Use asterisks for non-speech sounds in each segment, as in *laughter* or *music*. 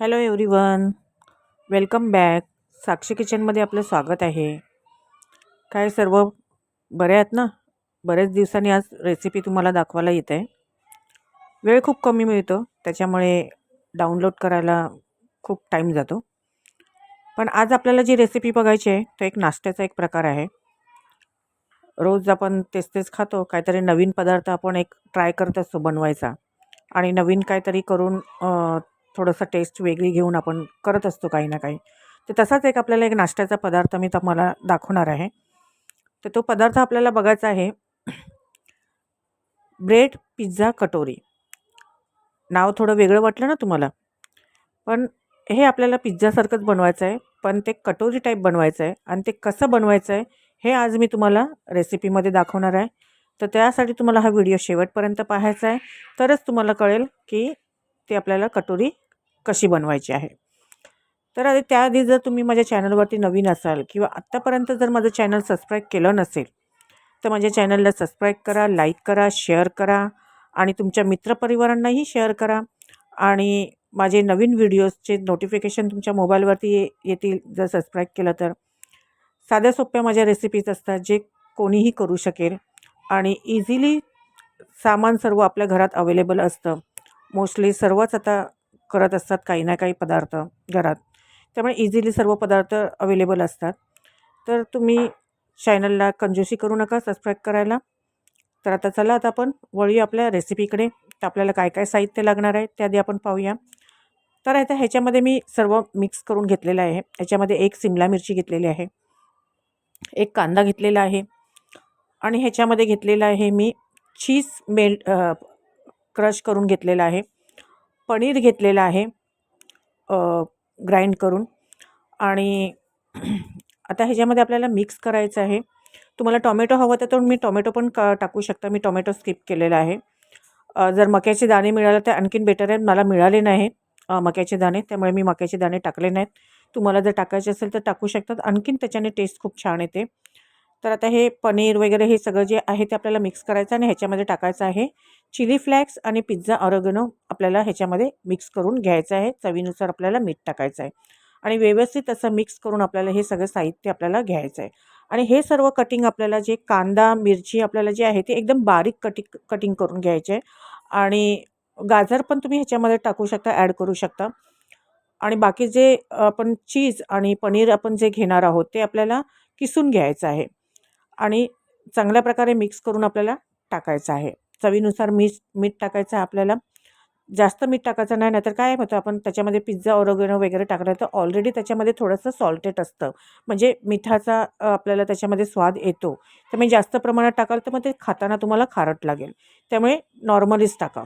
Hello everyone welcome back. Sakshi किचनमध्ये आपलं स्वागत आहे. काय सर्व बरे आहेत ना? बरेच दिवसांनी आज रेसिपी तुम्हाला दाखवायला येत आहे. वेळ खूप कमी मिळतो त्याच्यामुळे डाउनलोड करायला खूप टाईम जातो. पण आज आपल्याला जी रेसिपी बघायची आहे तो एक नाश्त्याचा एक प्रकार आहे. रोज आपण तेच तेच खातो काहीतरी नवीन पदार्थ आपण एक ट्राय करत असतो बनवायचा. आणि नवीन काहीतरी करून थोडंसं टेस्ट वेगळी घेऊन आपण करत असतो काही ना काही. तर तसाच एक आपल्याला एक नाश्त्याचा पदार्थ मी तुम्हाला दाखवणार आहे. तर तो पदार्थ आपल्याला बघायचा आहे. ब्रेड पिझ्झा कटोरी. नाव थोडं वेगळं वाटलं ना तुम्हाला? पण हे आपल्याला पिझ्झासारखंच बनवायचं आहे. पण ते कटोरी टाईप बनवायचं आहे. आणि ते कसं बनवायचं आहे हे आज मी तुम्हाला रेसिपीमध्ये दाखवणार आहे. तर त्यासाठी तुम्हाला हा व्हिडिओ शेवटपर्यंत पाहायचा आहे. तरच तुम्हाला कळेल की ते आपल्याला कटोरी कशी बनवायची आहे? तर आधी त्याआधी जर तुम्ही माझ्या चॅनलवरती नवीन असाल किंवा आत्तापर्यंत जर माझं चॅनल सबस्क्राईब केलं नसेल तर माझ्या चॅनलला सबस्क्राईब करा लाईक करा शेअर करा आणि तुमच्या मित्रपरिवारांनाही शेअर करा आणि माझे नवीन व्हिडिओजचे नोटिफिकेशन तुमच्या मोबाईलवरती ये येतील जर सबस्क्राईब केलं तर. साध्या सोप्या माझ्या रेसिपीज असतात जे कोणीही करू शकेल आणि इझिली सामान सर्व आपल्या घरात अवेलेबल असतं. मोस्टली सर्वच आता करत असतात काही ना काही पदार्थ घरात. त्यामुळे इझिली सर्व पदार्थ अवेलेबल असतात. तर तुम्ही चॅनलला कंजोशी करू नका सबस्क्राईब करायला. तर आता चला आता आपण वळूया आपल्या रेसिपीकडे तर आपल्याला काय काय साहित्य लागणार आहे ते आधी आपण पाहूया. तर आता ह्याच्यामध्ये मी सर्व मिक्स करून घेतलेलं आहे. ह्याच्यामध्ये एक सिमला मिरची घेतलेली आहे. एक कांदा घेतलेला आहे. आणि ह्याच्यामध्ये घेतलेला आहे मी चीज मेल्ट क्रश करून घेतलेला आहे. पनीर घेतलेलं आहे ग्राइंड करून. आणि आता ह्याच्यामध्ये आपल्याला मिक्स करायचं आहे. तुम्हाला टॉमॅटो हवं तर तुम्ही टॉमॅटो पण का टाकू शकता. मी टॉमॅटो स्किप केलेला आहे. जर मक्याचे दाणे मिळाले तर आणखीन बेटर आहे. मला मिळाले नाही मक्याचे दाणे. त्यामुळे मी मक्याचे दाणे टाकले नाहीत. तुम्हाला जर टाकायचे असेल तर टाकू शकतात. आणखीन त्याच्याने टेस्ट खूप छान येते. तर आता हे पनीर वगैरे हे सगळं जे आहे ते आपल्याला मिक्स करायचं आणि ह्याच्यामध्ये टाकायचं आहे. चिली फ्लॅक्स आणि पिझ्झा ऑरगनो आपल्याला ह्याच्यामध्ये मिक्स करून घ्यायचं आहे. चवीनुसार आपल्याला मीठ टाकायचं आहे. आणि व्यवस्थित असं मिक्स करून आपल्याला हे सगळं साहित्य आपल्याला घ्यायचं आहे. आणि हे सर्व कटिंग आपल्याला जे कांदा मिरची आपल्याला जे आहे ते एकदम बारीक कटिंग कटिंग करून घ्यायचे आहे. आणि गाजर पण तुम्ही ह्याच्यामध्ये टाकू शकता ॲड करू शकता. आणि बाकी जे आपण चीज आणि पनीर आपण जे घेणार आहोत ते आपल्याला किसून घ्यायचं आहे. आणि चांगल्या प्रकारे मिक्स करून आपल्याला टाकायचं आहे. चवीनुसार मीठ मीठ टाकायचं आहे आपल्याला. जास्त मीठ टाकायचं नाही नाहीतर काय होतं आपण त्याच्यामध्ये पिझ्झा ऑरोगेनो वगैरे टाकलं तर ऑलरेडी त्याच्यामध्ये थोडंसं सॉल्टेट असतं. म्हणजे मिठाचा आपल्याला त्याच्यामध्ये स्वाद येतो. त्यामुळे जास्त प्रमाणात टाकाल तर मग ते खाताना तुम्हाला खारट लागेल. त्यामुळे नॉर्मलीच टाका.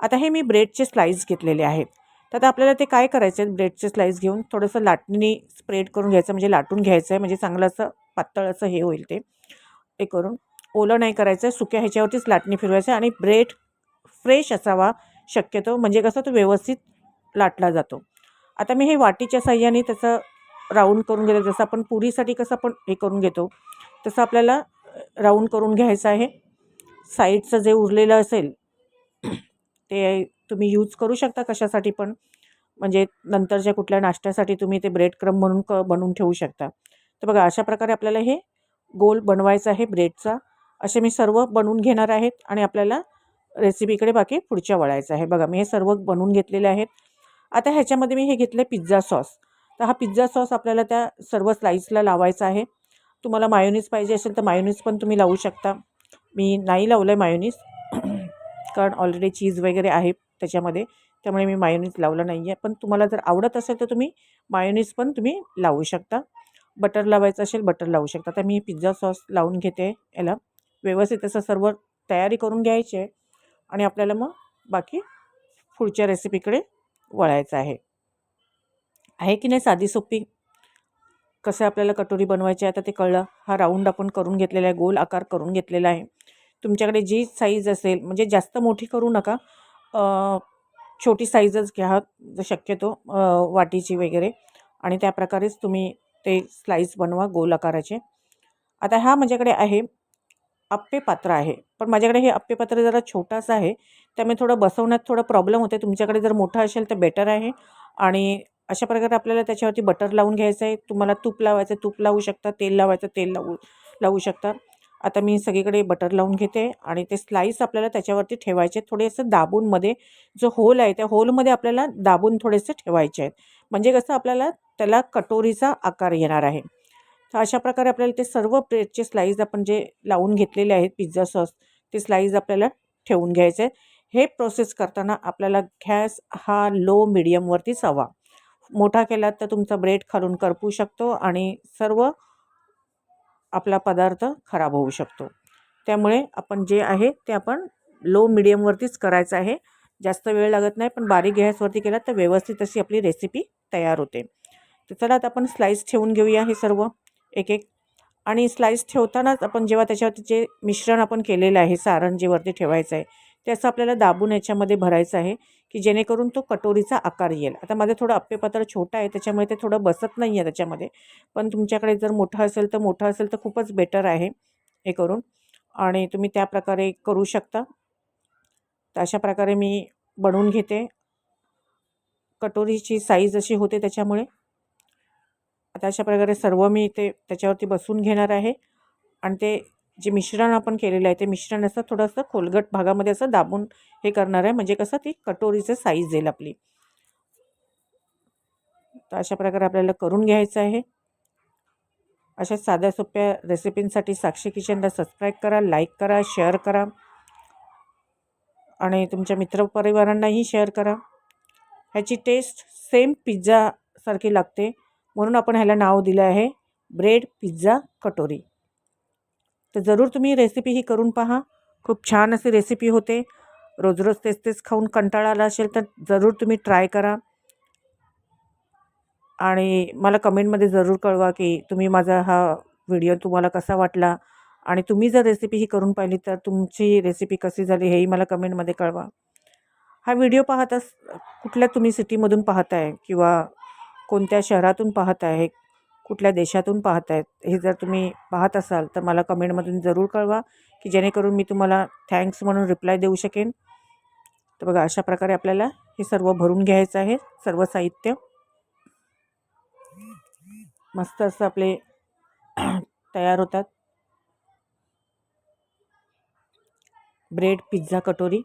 आता हे मी ब्रेडचे स्लाईस घेतलेले आहेत. तर आता आपल्याला ते काय करायचं आहे ब्रेडचे स्लाईस घेऊन थोडंसं लाटणीने स्प्रेड करून घ्यायचं म्हणजे लाटून घ्यायचं आहे म्हणजे चांगलं असं पातळ असं हे होईल ते. हे करून ओलं नाही करायचं आहे सुक्या ह्याच्यावरतीच लाटणी फिरवायचं आणि ब्रेड फ्रेश असावा शक्यतो म्हणजे कसं तो व्यवस्थित लाटला जातो. आता मी हे वाटीच्या साह्याने त्याचं राऊंड करून घेतो. जसं आपण पुरीसाठी कसं आपण हे करून घेतो तसं आपल्याला राऊंड करून घ्यायचं आहे. साईडचं जे उरलेलं असेल ते तुम्ही यूज करू शकता कशासाठी पण. म्हणजे नंतरच्या कुठल्या नाश्त्यासाठी तुम्ही ते ब्रेड क्रम म्हणून क बनवून ठेवू शकता. तर बघा अशा प्रकारे आपल्याला हे गोल बनवायचं आहे ब्रेडचा. असे मी सर्व बनवून घेणार आहेत आणि आपल्याला रेसिपीकडे बाकी पुढच्या वळायचं आहे. बघा मी हे सर्व बनवून घेतलेले आहेत. आता ह्याच्यामध्ये मी हे घेतलं पिझ्झा सॉस तर हा पिझ्झा सॉस आपल्याला त्या सर्व स्लाईसला लावायचा आहे. तुम्हाला मायोनीज पाहिजे असेल तर मायोनीज पण तुम्ही लावू शकता. मी नाही लावलं आहे मायोनीज कारण ऑलरेडी चीज वगैरे आहे त्याच्यामध्ये. त्यामुळे मी मायोनीज लावलं नाही आहे पण तुम्हाला जर आवडत असेल तर तुम्ही मायोनीज पण तुम्ही लावू शकता. बटर लावायचं असेल बटर लावू शकता. तर मी पिझ्झा सॉस लावून घेते याला. व्यवस्थित असं सर्व तयारी करून घ्यायची आहे आणि आपल्याला मग बाकी पुढच्या रेसिपीकडे वळायचं आहे. आहे की नाही साधी सोपी? कसं आपल्याला कटोरी बनवायची आहे आता ते कळलं. हा राऊंड आपण करून घेतलेला आहे गोल आकार करून घेतलेला आहे. तुमच्याकडे जी साईज असेल म्हणजे जास्त मोठी करू नका. छोटी साईजच घ्या शक्यतो वाटीची वगैरे. आणि त्या प्रकारेच तुम्ही ते स्लाईस बनवा गोल आकाराचे. आता हा माझ्याकडे आहे. अप्पे पात्र आहे. पण माझ्याकडे हे अप्पे पात्र जरा छोटासा आहे. त्यामुळे थोडं बसवण्यात थोडं प्रॉब्लेम होते तुमच्याकडे जर मोठं असेल तर बेटर आहे. आणि अशा प्रकारे आपल्याला त्याच्यावरती बटर लावून घ्यायचं आहे. तुम्हाला तूप लावायचं तूप लावू शकता. तेल लावायचं तेल लावू लावू शकता. आता मी सगळीकडे बटर लावून घेते. आणि ते स्लाईस आपल्याला त्याच्यावरती ठेवायचे थोडे असं दाबूनमध्ये जो होल आहे त्या होलमध्ये आपल्याला दाबून थोडेसे ठेवायचे आहेत. म्हणजे कसं आपल्याला त्याला कटोरीचा आकार येणार आहे. तर अशा प्रकारे आपल्याला ते सर्व ब्रेडचे स्लाईज आपण जे लावून घेतलेले आहेत पिझ्झा सॉस ते स्लाईज आपल्याला ठेवून घ्यायचे. आहे हे प्रोसेस करताना आपल्याला गॅस हा लो मिडियमवरतीच हवा मोठा केलात तर तुमचा ब्रेड खालून करपू शकतो आणि सर्व आपला पदार्थ खराब होऊ शकतो. त्यामुळे आपण जे आहे ते आपण लो मिडियमवरतीच करायचं आहे. जास्त वेळ लागत नाही पण बारीक गॅसवरती केला तर व्यवस्थित अशी आपली रेसिपी तयार होते. तर चला आता आपण स्लाईस ठेवून घेऊया हे सर्व. एक एक आणि स्लाईस ठेवतानाच आपण जेव्हा त्याच्यावरती जे मिश्रण आपण केलेलं आहे सारण जे वरती ठेवायचं आहे ते असं आपल्याला दाबून याच्यामध्ये भरायचं आहे की जेणेकरून तो कटोरीचा आकार येईल. आता माझं थोडं अप्पेपात्र छोटं आहे त्याच्यामुळे ते थोडं बसत नाही आहे त्याच्यामध्ये. पण तुमच्याकडे जर मोठं असेल तर मोठं असेल तर खूपच बेटर आहे हे करून. आणि तुम्ही त्या प्रकारे करू शकता. तर अशा प्रकारे मी बनवून घेते. कटोरीची साईज अशी होते त्याच्यामुळे. आता अशा प्रकारे सर्व मी ते त्याच्यावरती बसून घेणार आहे. आणि ते जे मिश्रण आपण केलेलं आहे ते मिश्रण असं थोडंसं खोलगट भागामध्ये असं दाबून हे करणार आहे. म्हणजे कसं ती कटोरीचं साईज येईल आपली. तर अशा प्रकारे आपल्याला करून घ्यायचं आहे. अशा साध्या सोप्या रेसिपींसाठी साक्षी किचनला सबस्क्राईब करा लाईक करा शेअर करा. आणि तुमच्या मित्रपरिवारांनाही शेअर करा. ह्याची टेस्ट सेम पिझ्झासारखी लागते. म्हणून आपण ह्याला नाव दिलं आहे ब्रेड पिझ्झा कटोरी. तर जरूर तुम्ही रेसिपी ही करून पहा. खूप छान अशी रेसिपी होते. रोज रोज तेच तेच खाऊन कंटाळा आला असेल तर जरूर तुम्ही ट्राय करा. आणि मला कमेंटमध्ये जरूर कळवा की तुम्ही माझा हा व्हिडिओ तुम्हाला कसा वाटला. आणि तुम्ही जर रेसिपी ही करून पाहिली तर तुमची रेसिपी कशी झाली हेही मला कमेंटमध्ये कळवा. हा व्हिडिओ पाहताच कुठल्या तुम्ही सिटीमधून पाहताय? किंवा कोणत्या शहरातून पाहत आहे कुठल्या देशातून पाहत आहेत हे जर तुम्ही पाहत असाल तर मला कमेंटमधून जरूर कळवा की जेणेकरून मी तुम्हाला थँक्स म्हणून रिप्लाय देऊ शकेन. तर बघा अशा प्रकारे आपल्याला हे सर्व भरून घ्यायचं आहे सर्व साहित्य. मस्त असं आपले *clears throat* तयार होतात. ब्रेड पिझ्झा कटोरी.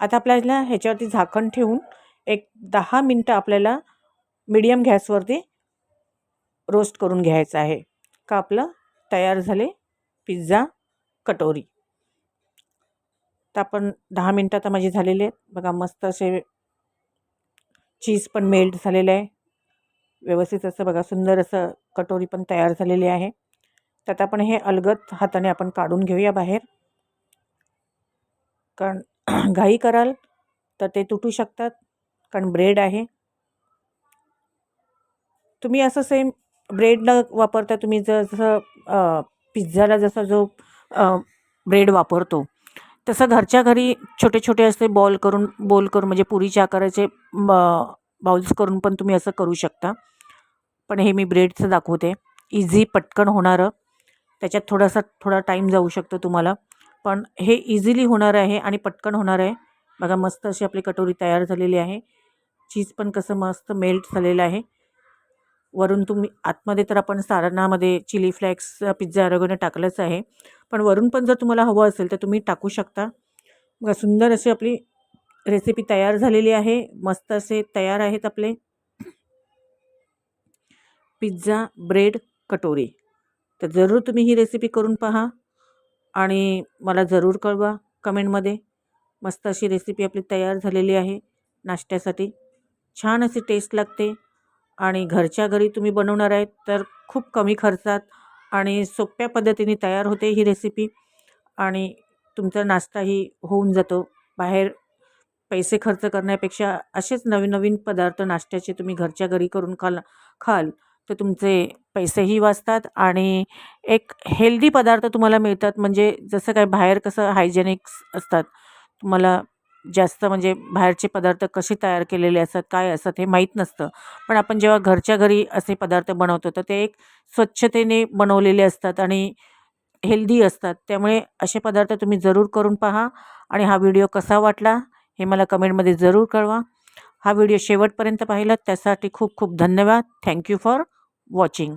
आता आपल्याला ह्याच्यावरती झाकण ठेवून एक दहा मिनटं आपल्याला मीडियम गॅसवरती रोस्ट करून घ्यायचं आहे. का आपलं तयार झाले पिझ्झा कटोरी. तर आपण दहा मिनटं आता माझी झालेली आहेत. बघा मस्त असे चीज पण मेल्ट झालेलं आहे. व्यवस्थित असं बघा सुंदर असं कटोरी पण तयार झालेली आहे. त्यात आपण हे अलगत हाताने आपण काढून घेऊया बाहेर. कारण *clears throat* घाई कराल तर ते तुटू शकतात. कारण ब्रेड आहे. तुम्ही असं सेम ब्रेड न वापरता तुम्ही जसं पिझ्झाला जसा जो ब्रेड वापरतो तसं घरच्या घरी छोटे छोटे असे बॉल करून बोल करून म्हणजे पुरीच्या आकाराचे बाउल्स करून पण तुम्ही असं करू शकता. पण हे मी ब्रेडचं दाखवते. इझी पटकन होणारं. त्याच्यात थोडासा थोडा टाईम जाऊ शकतो तुम्हाला. पण हे इझिली होणार आहे आणि पटकन होणार आहे. बघा मस्त अशी आपली कटोरी तयार झालेली आहे. चीज पण कसं मस्त मेल्ट झालेलं आहे. वरून तुम्ही आतमध्ये तर आपण सारणामध्ये चिली फ्लेक्स पिझ्झा अरगोने टाकलंच आहे. पण वरून पण जर तुम्हाला हवं असेल तर तुम्ही टाकू शकता. बघा सुंदर अशी आपली रेसिपी तयार झालेली आहे. मस्त असे तयार आहेत आपले. पिझ्झा ब्रेड कटोरी. तर जरूर तुम्ही ही रेसिपी करून पहा आणि मला जरूर कळवा कमेंटमध्ये. मस्त अशी रेसिपी आपली तयार झालेली आहे नाश्त्यासाठी. छान अशी टेस्ट लागते. आणि घरच्या घरी तुम्ही बनवणार आहेत तर खूप कमी खर्चात आणि सोप्या पद्धतीने तयार होते ही रेसिपी आणि तुमचा नाश्ताही होऊन जातो. बाहेर पैसे खर्च करण्यापेक्षा असेच नवीन नवीन पदार्थ नाश्त्याचे तुम्ही घरच्या घरी करून खाल खाल तर तुमचे पैसेही वाचतात आणि एक हेल्दी पदार्थ तुम्हाला मिळतात. म्हणजे जसं काय बाहेर कसं हायजेनिक्स असतात तुम्हाला जास्त म्हणजे बाहेरचे पदार्थ कसे तयार केलेले असतात काय असतात हे माहीत नसतं. पण आपण जेव्हा घरच्या घरी असे पदार्थ बनवतो तर ते एक स्वच्छतेने बनवलेले असतात आणि हेल्दी असतात. त्यामुळे असे पदार्थ तुम्ही जरूर करून पहा आणि हा व्हिडिओ कसा वाटला हे मला कमेंटमध्ये जरूर कळवा. हा व्हिडिओ शेवटपर्यंत पाहिलात त्यासाठी खूप खूप धन्यवाद. Thank you for watching